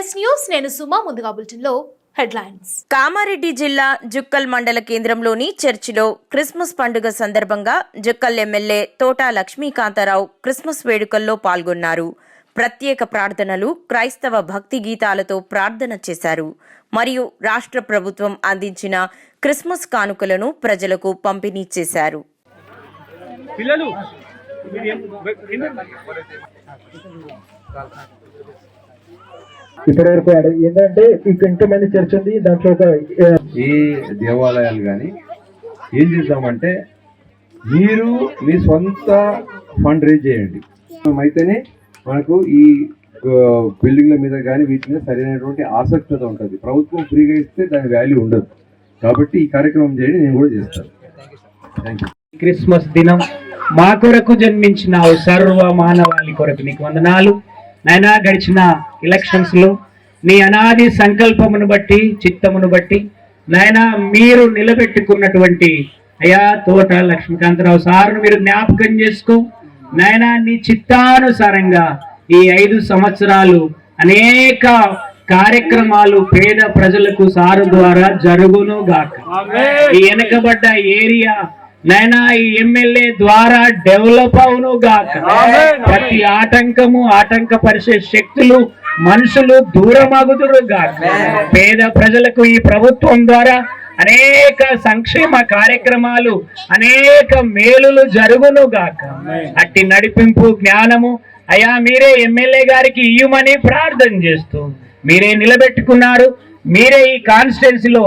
News నేను సుమా ముందుగా బులెటిన్లో హెడ్లైన్స్. కామారెడ్డి జిల్లా జుక్కల్ మండల కేంద్రంలోని చర్చిలో క్రిస్మస్ పండుగ సందర్భంగా జుక్కల్ ఎమ్మెల్యే తోటా లక్ష్మీకాంతారావు క్రిస్మస్ వేడుకల్లో పాల్గొన్నారు. ప్రత్యేక ప్రార్థనలు క్రైస్తవ భక్తి గీతాలతో ప్రార్థన చేశారు. మరియు రాష్ట్ర ప్రభుత్వం అందించిన క్రిస్మస్ కానుకలను ప్రజలకు పంపిణీ చేశారు. పిల్లలు మీరు ఏం- ఏంటండి? ఇప్పటి వరకు ఏంటంటే ఇక ఇంతమంది చర్చ్ ఉంది దాంట్లో ఒక ఏ దేవాలయాలు కానీ ఏం చేద్దామంటే మీరు మీ సొంత ఫండ్ రేజ్ చేయండి. అయితేనే మనకు ఈ బిల్డింగ్ల మీద కానీ వీటి మీద సరైనటువంటి ఆసక్తత ఉంటుంది. ప్రభుత్వం ఫ్రీగా ఇస్తే దాని వాల్యూ ఉండదు. కాబట్టి ఈ కార్యక్రమం చేయండి నేను కూడా చేస్తాను. క్రిస్మస్ దినం మా కొరకు జన్మించిన సర్వ మానవాళి కొరకు నీకు వందనాలు. నైనా గడిచిన ఎలక్షన్స్లో నీ అనాది సంకల్పమును బట్టి చిత్తమును బట్టి నాయనా మీరు నిలబెట్టుకున్నటువంటి అయా తోట లక్ష్మీకాంతరావు సార్ను మీరు జ్ఞాపకం చేసుకో. నాయనా నీ చిత్తానుసారంగా ఈ ఐదు సంవత్సరాలు అనేక కార్యక్రమాలు పేద ప్రజలకు సారు ద్వారా జరుగును గాక. ఈ వెనకబడ్డ ఏరియా నైనా ఈ ఎమ్మెల్యే ద్వారా డెవలప్ అవును గాక. ప్రతి ఆటంకము ఆటంకపరిచే శక్తులు మనుషులు దూరమగుదురు గాక. పేద ప్రజలకు ఈ ప్రభుత్వం ద్వారా అనేక సంక్షేమ కార్యక్రమాలు అనేక మేలులు జరుగును గాక. అట్టి నడిపింపు జ్ఞానము అయా మీరే ఎమ్మెల్యే గారికి ఇయ్యమని ప్రార్థన చేస్తూ మీరే నిలబెట్టుకున్నారు. మీరే ఈ కాన్స్టిట్యున్సీలో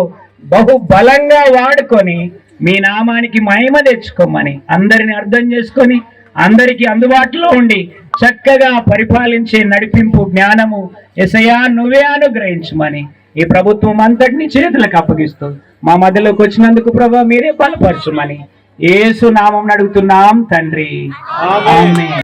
బహు బలంగా వాడుకొని మీ నామానికి మహిమ తెచ్చుకోమని అందరిని అర్థం చేసుకొని అందరికి అందుబాటులో ఉండి చక్కగా పరిపాలించే నడిపింపు జ్ఞానము ఎసయా నువ్వే అనుగ్రహించమని ఈ ప్రభుత్వం అంతటిని చేతులకు అప్పగిస్తూ మా మధ్యలోకి వచ్చినందుకు ప్రభా మీరే బలపరచుమని ఏసు నామం అడుగుతున్నాం తండ్రి.